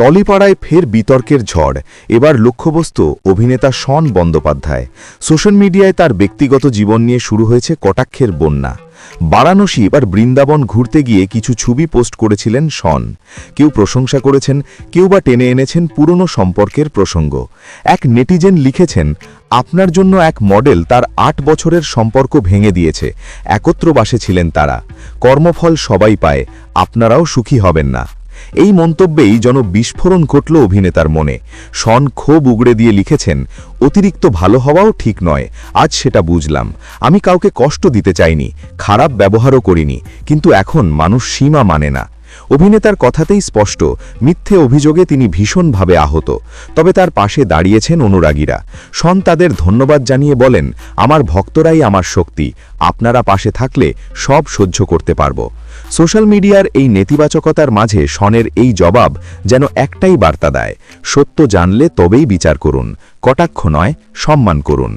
টলিপাড়ায় ফের বিতর্কের ঝড়। এবার লক্ষ্যবস্তু অভিনেতা শন বন্দ্যোপাধ্যায়। সোশ্যাল মিডিয়ায় তার ব্যক্তিগত জীবন নিয়ে শুরু হয়েছে কটাক্ষের বন্যা। বারাণসী এবার বৃন্দাবন ঘুরতে গিয়ে কিছু ছবি পোস্ট করেছিলেন শন। কেউ প্রশংসা করেছেন, কেউ বা টেনে এনেছেন পুরনো সম্পর্কের প্রসঙ্গ। এক নেটিজেন লিখেছেন, আপনার জন্য এক মডেল তার আট বছরের সম্পর্ক ভেঙে দিয়েছে। একত্র বাসে ছিলেন তারা। কর্মফল সবাই পায়, আপনারাও সুখী হবেন না। এই মন্তব্যেই যেন বিস্ফোরণ ঘটল অভিনেতার মনে। শন ক্ষোভ উগড়ে দিয়ে লিখেছেন, অতিরিক্ত ভালো হওয়াও ঠিক নয়, আজ সেটা বুঝলাম। আমি কাউকে কষ্ট দিতে চাইনি, খারাপ ব্যবহারও করিনি, কিন্তু এখন মানুষ সীমা মানে না। অভিনেতার কথাতেই স্পষ্ট, মিথ্যে অভিযোগে তিনি ভীষণভাবে আহত। তবে তার পাশে দাঁড়িয়েছেন অনুরাগীরা। শন তাদের ধন্যবাদ জানিয়ে বলেন, আমার ভক্তরাই আমার শক্তি, আপনারা পাশে থাকলে সব সহ্য করতে পারব। সোশ্যাল মিডিয়ার এই নেতিবাচকতার মাঝে শনের এই জবাব যেন একটাই বার্তা দেয়, সত্য জানলে তবেই বিচার করুন, কটাক্ষ নয়, সম্মান করুন।